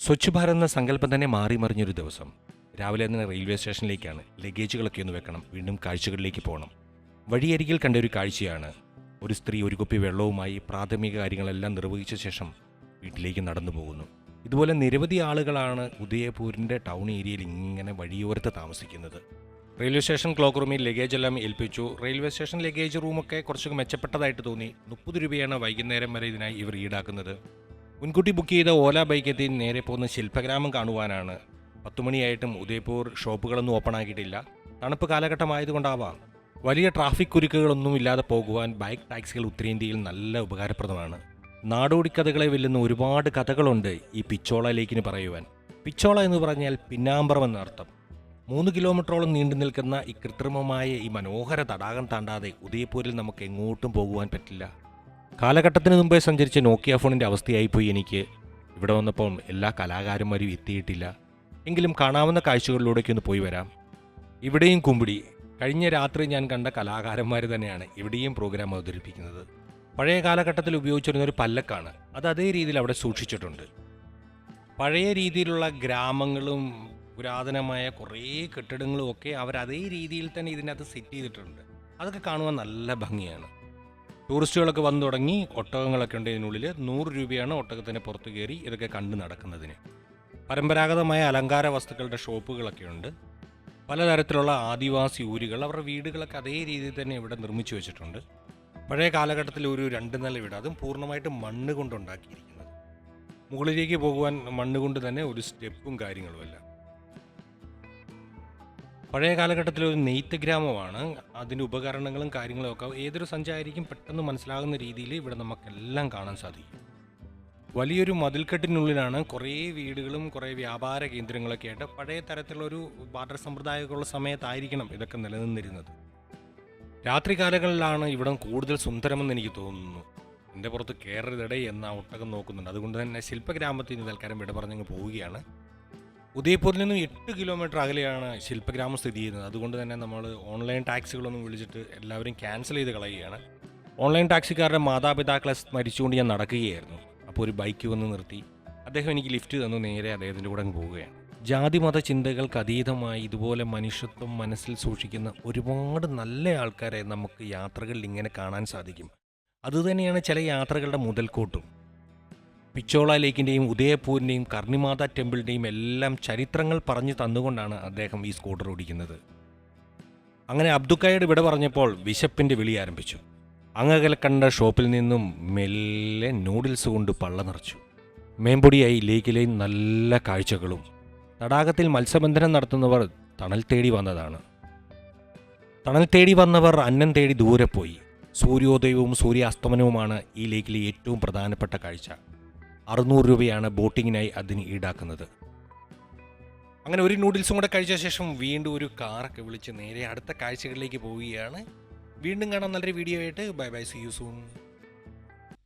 സ്വച്ഛ് ഭാരത് എന്ന സങ്കല്പം തന്നെ മാറി മറിഞ്ഞൊരു ദിവസം. രാവിലെ തന്നെ റെയിൽവേ സ്റ്റേഷനിലേക്കാണ് ലഗേജുകളൊക്കെ ഒന്ന് വെക്കണം വീണ്ടും കാഴ്ചകളിലേക്ക് പോകണം വഴിയരികിൽ കണ്ട ഒരു കാഴ്ചയാണ് ഒരു സ്ത്രീ ഒരു കുപ്പി വെള്ളവുമായി പ്രാഥമിക കാര്യങ്ങളെല്ലാം നിർവഹിച്ച ശേഷം വീട്ടിലേക്ക് നടന്നു പോകുന്നു. ഇതുപോലെ നിരവധി ആളുകളാണ് ഉദയപൂരിന്റെ ടൗൺ ഏരിയയിൽ ഇങ്ങനെ വഴിയോരത്ത് താമസിക്കുന്നത്. റെയിൽവേ സ്റ്റേഷൻ ക്ലോക്ക് റൂമിൽ ലഗേജ് എല്ലാം ഏൽപ്പിച്ചു. റെയിൽവേ സ്റ്റേഷൻ ലഗേജ് റൂമൊക്കെ കുറച്ചൊക്കെ മെച്ചപ്പെട്ടതായിട്ട് തോന്നി. മുപ്പത് രൂപയാണ് വൈകുന്നേരം വരെ ഇതിനായി ഇവർ ഈടാക്കുന്നത്. മുൻകൂട്ടി ബുക്ക് ചെയ്ത ഓല ബൈക്ക് എത്തി നേരെ പോകുന്ന ശില്പഗ്രാമം കാണുവാനാണ്. പത്തുമണിയായിട്ടും ഉദയ്പൂർ ഷോപ്പുകളൊന്നും ഓപ്പൺ ആക്കിയിട്ടില്ല. തണുപ്പ് കാലഘട്ടമായതുകൊണ്ടാവാം. വലിയ ട്രാഫിക് കുരുക്കുകളൊന്നും ഇല്ലാതെ പോകുവാൻ ബൈക്ക് ടാക്സികൾ ഉത്തരേന്ത്യയിൽ നല്ല ഉപകാരപ്രദമാണ്. നാടോടി കഥകളെ വെല്ലുന്ന ഒരുപാട് കഥകളുണ്ട് ഈ പിച്ചോള ലേക്കിന് പറയുവാൻ. പിച്ചോള എന്ന് പറഞ്ഞാൽ പിന്നാമ്പറം എന്നർത്ഥം. മൂന്ന് കിലോമീറ്ററോളം നീണ്ടു നിൽക്കുന്ന ഈ കൃത്രിമമായ ഈ മനോഹര തടാകം താണ്ടാതെ ഉദയപൂരിൽ നമുക്ക് എങ്ങോട്ടും പോകുവാൻ പറ്റില്ല. കാലഘട്ടത്തിന് മുമ്പേ സഞ്ചരിച്ച നോക്കിയ ഫോണിന്റെ അവസ്ഥയായിപ്പോയി എനിക്ക്. ഇവിടെ വന്നപ്പോൾ എല്ലാ കലാകാരന്മാരും എത്തിയിട്ടില്ല. എങ്കിലും കാണാവുന്ന കാഴ്ചകളിലൂടെയൊക്കെ ഒന്ന് പോയി വരാം. ഇവിടെയും കുമ്പിടി. കഴിഞ്ഞ രാത്രി ഞാൻ കണ്ട കലാകാരന്മാർ തന്നെയാണ് ഇവിടെയും പ്രോഗ്രാം അവതരിപ്പിക്കുന്നത്. പഴയ കാലഘട്ടത്തിൽ ഉപയോഗിച്ചിരുന്ന ഒരു പല്ലക്കാണ്. അത് അതേ രീതിയിൽ അവിടെ സൂക്ഷിച്ചിട്ടുണ്ട്. പഴയ രീതിയിലുള്ള ഗ്രാമങ്ങളും പുരാതനമായ കുറേ കെട്ടിടങ്ങളും ഒക്കെ അവർ അതേ രീതിയിൽ തന്നെ ഇതിനകത്ത് സെറ്റ് ചെയ്തിട്ടുണ്ട്. അതൊക്കെ കാണുവാൻ നല്ല ഭംഗിയാണ്. ടൂറിസ്റ്റുകളൊക്കെ വന്നു തുടങ്ങി. ഒട്ടകങ്ങളൊക്കെ ഉണ്ട് ഇതിനുള്ളിൽ നൂറ് രൂപയാണ് ഒട്ടകത്തിന് പുറത്ത് കയറി ഇതൊക്കെ കണ്ടു നടക്കുന്നതിന്. പരമ്പരാഗതമായ അലങ്കാര വസ്തുക്കളുടെ ഷോപ്പുകളൊക്കെ ഉണ്ട്. പലതരത്തിലുള്ള ആദിവാസി ഊരുകൾ അവരുടെ വീടുകളൊക്കെ അതേ രീതിയിൽ തന്നെ ഇവിടെ നിർമ്മിച്ചു വെച്ചിട്ടുണ്ട്. പഴയ കാലഘട്ടത്തിൽ ഒരു രണ്ട് നില വീട്. അതും പൂർണമായിട്ട് മണ്ണ് കൊണ്ടുണ്ടാക്കിയിരിക്കുന്നത്. മുകളിലേക്ക് പോകുവാൻ മണ്ണ് കൊണ്ട് തന്നെ ഒരു സ്റ്റെപ്പും കാര്യങ്ങളുമല്ല പഴയ കാലഘട്ടത്തിൽ ഒരു നെയ്ത്ത് ഗ്രാമമാണ്. അതിന്റെ ഉപകരണങ്ങളും കാര്യങ്ങളും ഒക്കെ ഏതൊരു സഞ്ചാരിക്കും പെട്ടെന്ന് മനസ്സിലാകുന്ന രീതിയിൽ ഇവിടെ നമുക്കെല്ലാം കാണാൻ സാധിക്കും. വലിയൊരു മതിൽക്കെട്ടിനുള്ളിലാണ് കുറേ വീടുകളും കുറേ വ്യാപാര കേന്ദ്രങ്ങളൊക്കെ ആയിട്ട് പഴയ തരത്തിലുള്ളൊരു വാട്ടർ സമ്പ്രദായമൊക്കെയുള്ള സമയത്തായിരിക്കണം ഇതൊക്കെ നിലനിന്നിരുന്നത്. രാത്രി കാലങ്ങളിലാണ് ഇവിടം കൂടുതൽ സുന്ദരമെന്ന് എനിക്ക് തോന്നുന്നു. എന്റെ പുറത്ത് കയറരുതടേ എന്ന ഒട്ടകം നോക്കുന്നുണ്ട്. അതുകൊണ്ട് തന്നെ ശില്പഗ്രാമത്തിൽ നിന്ന് തൽക്കാലം വിട പറഞ്ഞങ്ങ് പോവുകയാണ്. ഉദയ്പൂരിൽ നിന്നും എട്ട് കിലോമീറ്റർ അകലെയാണ് ശില്പഗ്രാമം സ്ഥിതി ചെയ്യുന്നത്. അതുകൊണ്ട് തന്നെ നമ്മൾ ഓൺലൈൻ ടാക്സികളൊന്നും വിളിച്ചിട്ട് എല്ലാവരും ക്യാൻസൽ ചെയ്ത് കളയുകയാണ്. ഓൺലൈൻ ടാക്സിക്കാരുടെ മാതാപിതാക്കളെ സ്മരിച്ചുകൊണ്ട് ഞാൻ നടക്കുകയായിരുന്നു. അപ്പോൾ ഒരു ബൈക്ക് വന്ന് നിർത്തി. അദ്ദേഹം എനിക്ക് ലിഫ്റ്റ് തന്നു. നേരെ അദ്ദേഹത്തിന്റെ കൂടെ പോവുകയാണ്. ജാതിമത ചിന്തകൾക്ക് അതീതമായി ഇതുപോലെ മനുഷ്യത്വം മനസ്സിൽ സൂക്ഷിക്കുന്ന ഒരുപാട് നല്ല ആൾക്കാരെ നമുക്ക് യാത്രകളിൽ ഇങ്ങനെ കാണാൻ സാധിക്കും. അതുതന്നെയാണ് ചില യാത്രകളുടെ മുതൽക്കൂട്ടും. പിച്ചോള ലേക്കിന്റെയും ഉദയപൂരിന്റെയും കർണിമാത ടെമ്പിളിന്റെയും എല്ലാം ചരിത്രങ്ങൾ പറഞ്ഞു തന്നുകൊണ്ടാണ് അദ്ദേഹം ഈ സ്കൂട്ടർ ഓടിക്കുന്നത്. അങ്ങനെ അബ്ദുക്കയുടെ വിട പറഞ്ഞപ്പോൾ വിശപ്പിന്റെ വിളി ആരംഭിച്ചു. അങ്ങകലെ കണ്ട ഷോപ്പിൽ നിന്നും മെല്ലെ നൂഡിൽസ് കൊണ്ട് പള്ള നിറച്ചു. മേമ്പൊടിയായി ലേക്കിലെ നല്ല കാഴ്ചകളും തടാകത്തിൽ മത്സ്യബന്ധനം നടത്തുന്നവർ തണൽ തേടി വന്നതാണ്. തണൽ തേടി വന്നവർ അന്നം തേടി ദൂരെ പോയി. സൂര്യോദയവും സൂര്യാസ്തമനവുമാണ് ഈ ലേക്കിലെ ഏറ്റവും പ്രധാനപ്പെട്ട കാഴ്ച. അറുന്നൂറ് രൂപയാണ് ബോട്ടിങ്ങിനായി അതിന് ഈടാക്കുന്നത്. അങ്ങനെ ഒരു നൂഡിൽസും കൂടെ കഴിച്ച ശേഷം വീണ്ടും ഒരു കാറൊക്കെ വിളിച്ച് നേരെ അടുത്ത കാഴ്ചകളിലേക്ക് പോവുകയാണ്. വീണ്ടും കാണാൻ നല്ലൊരു വീഡിയോ ആയിട്ട്. Bye bye see you soon